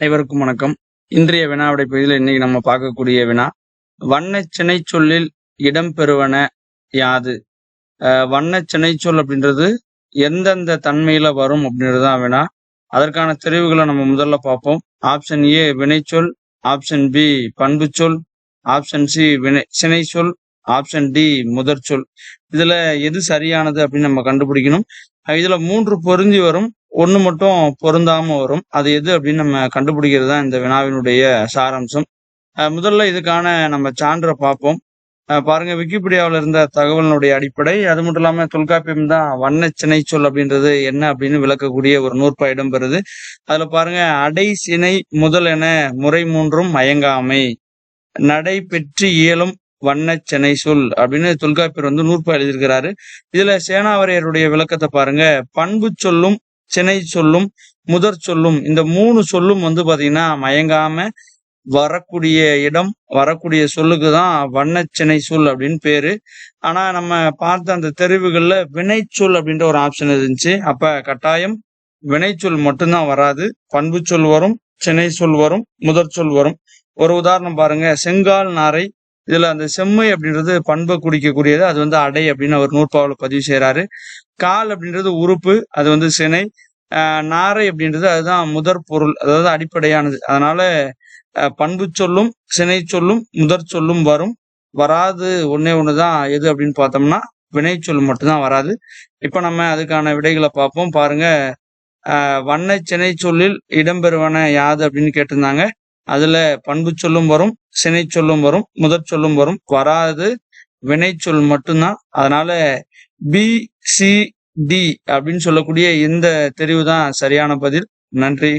அனைவருக்கும் வணக்கம். இன்றைய வினாவிடை பகுதியில் இன்னைக்கு நம்ம பார்க்கக்கூடிய வினா வண்ண சினை சொல்லில் இடம்பெறுவன யாது? வண்ண சினை சொல் அப்படின்றது எந்தெந்த தன்மையில வரும் அப்படின்றதுதான் வினா. அதற்கான தெரிவுகளை நம்ம முதல்ல பார்ப்போம். ஆப்ஷன் ஏ வினைச்சொல். ஆப்ஷன் பி பண்பு சொல் ஆப்ஷன் சி வினை சினை சொல் ஆப்ஷன் டி முதற் சொல் இதுல எது சரியானது அப்படின்னு நம்ம கண்டுபிடிக்கணும். இதுல மூன்று பொருந்தி வரும். ஒன்று மட்டும் பொருந்தாம வரும். அது எது அப்படின்னு நம்ம கண்டுபிடிக்கிறது தான் இந்த வினாவினுடைய சாராம்சம். முதல்ல இதுக்கான நம்ம சான்றை பார்ப்போம். பாருங்க விக்கிபீடியாவில் இருந்த தகவலினுடைய அடிப்படை. அது மட்டும் இல்லாமல் தொல்காப்பியம் தான் வண்ண சினை சொல் அப்படின்றது என்ன அப்படின்னு விளக்கக்கூடிய ஒரு நூற்பா இடம்பெறுது. அதுல பாருங்க அடை சினை முதல் என முறை மூன்றும் மயங்காமை. நடை பெற்று இயலும் வண்ண சென்னை சொல் அப்படின்னு தொல்காப்பியர் வந்து நூற்பா எழுதியிருக்கிறாரு. இதுல சேனாவரையருடைய விளக்கத்தை பாருங்க பண்பு சொல்லும் சினை சொல்லும் முதற் சொல்லும் இந்த மூணு சொல்லும் வந்து பாத்தீங்கன்னா மயங்காம வரக்கூடிய இடம் வரக்கூடிய சொல்லுக்கு தான் வண்ணச்சினை சொல் அப்படின்னு பேரு. ஆனா நம்ம பார்த்த அந்த தெரிவுகள்ல வினைச்சொல் அப்படின்ற ஒரு ஆப்ஷன் இருந்துச்சு. அப்ப கட்டாயம் வினைச்சொல் மட்டும்தான் வராது. பண்பு சொல் வரும் சினை சொல் வரும் முதற் சொல் வரும். ஒரு உதாரணம் பாருங்க. செங்கால் நாரை இதுல அந்த செம்மை அப்படின்றது பண்பை குடிக்கக்கூடியது. அது வந்து அடை அப்படின்னு அவர் நூற்பாவில் பதிவு செய்யறாரு கால் அப்படின்றது உறுப்பு அது வந்து சினை. நாரை அப்படின்றது அதுதான் முதற் பொருள் அதாவது அடிப்படையானது. அதனால பண்பு சொல்லும் சினை சொல்லும் முதற் சொல்லும் வரும். வராது ஒன்னே ஒண்ணுதான் எது அப்படின்னு பார்த்தோம்னா வினை சொல் மட்டும்தான் வராது. இப்ப நம்ம அதுக்கான விடைகளை பார்ப்போம். பாருங்க. வண்ண சினை சொல்லில் இடம்பெறுவன யாது அப்படின்னு கேட்டிருந்தாங்க. அதுல பண்பு சொல்லும் வரும் சினை சொல்லும் வரும் முதற் சொல்லும் வரும். வராது வினைச்சொல் மட்டும்தான். அதனால பி சி டி அப்படின்னு சொல்லக்கூடிய இந்த தெரிவு தான் சரியான பதில். நன்றி.